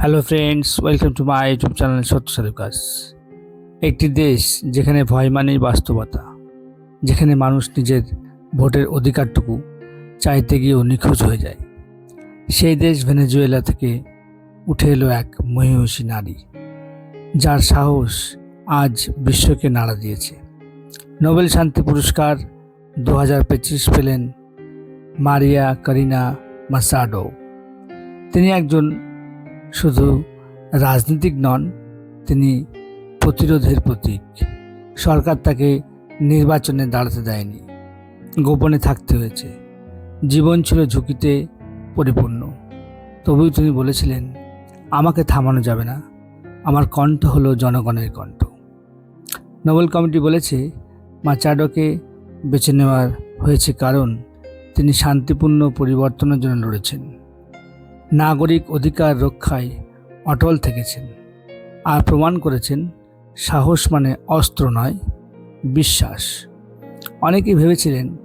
Hello friends welcome to my YouTube channel সত্য সালুকাস একটি দেশ যেখানে ভয় মানেই বাস্তবতা, যেখানে মানুষ নিজের ভোটের অধিকারটুকু চাইতে গিয়েও নিখোঁজ হয়ে যায়। সেই দেশ ভেনেজুয়েলা থেকে উঠে এলো এক মহিষী নারী, যার সাহস আজ বিশ্বকে নাড়া দিয়েছে। নোবেল শান্তি পুরস্কার দু হাজার পঁচিশ পেলেন মারিয়া করিনা মাসাডো। তিনি একজন শুধু রাজনীতিক নন, তিনি প্রতিরোধের প্রতীক। সরকার তাকে নির্বাচনে দাঁড়াতে দেয়নি। গোপনে থাকতে হয়েছে। জীবন ছিল ঝুঁকিতে পরিপূর্ণ। তবুও তিনি বলেছিলেন, আমাকে থামানো যাবে না। আমার কণ্ঠ হলো জনগণের কণ্ঠ। নোবেল কমিটি বলেছে, মাচাডোকে বেছে নেওয়ার হয়েছে কারণ তিনি শান্তিপূর্ণ পরিবর্তনের জন্য লড়েছেন। নাগরিক অধিকার রক্ষায় অটল থেকেছেন। আর প্রমাণ করেছেন, সাহস মানে অস্ত্র নয়, বিশ্বাস। অনেকেই ভেবেছিলেন,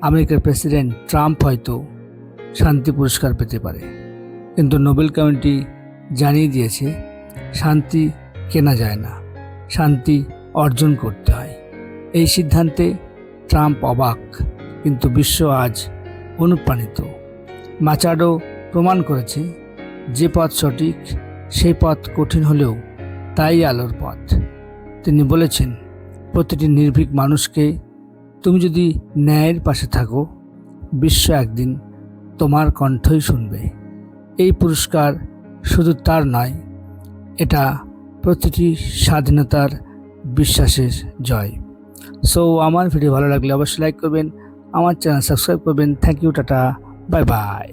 আমেরিকার প্রেসিডেন্ট ট্রাম্প হয়তো শান্তি পুরস্কার পেতে পারে। কিন্তু নোবেল কমিটি জানিয়ে দিয়েছে, শান্তি কেনা যায় না, শান্তি অর্জন করতে হয়। এই সিদ্ধান্তে ট্রাম্প অবাক, কিন্তু বিশ্ব আজ অনুপ্রাণিত। মাচাডো প্রমাণ করেছে যে পথ সঠিক, সেই পথ কঠিন হলেও তাই আলোর পথ। তিনি বলেছেন, প্রতিটি নির্ভীক মানুষকে তুমি যদি ন্যায়ের পাশে থাকো, বিশ্ব একদিন তোমার কণ্ঠই শুনবে। এই পুরস্কার শুধু তার নয়, এটা প্রতিটি স্বাধীনতার বিশ্বাসের জয়। সো আমার ভিডিও ভালো লাগলে অবশ্যই লাইক করবেন, আমার চ্যানেল সাবস্ক্রাইব করবেন। Thank you tata bye bye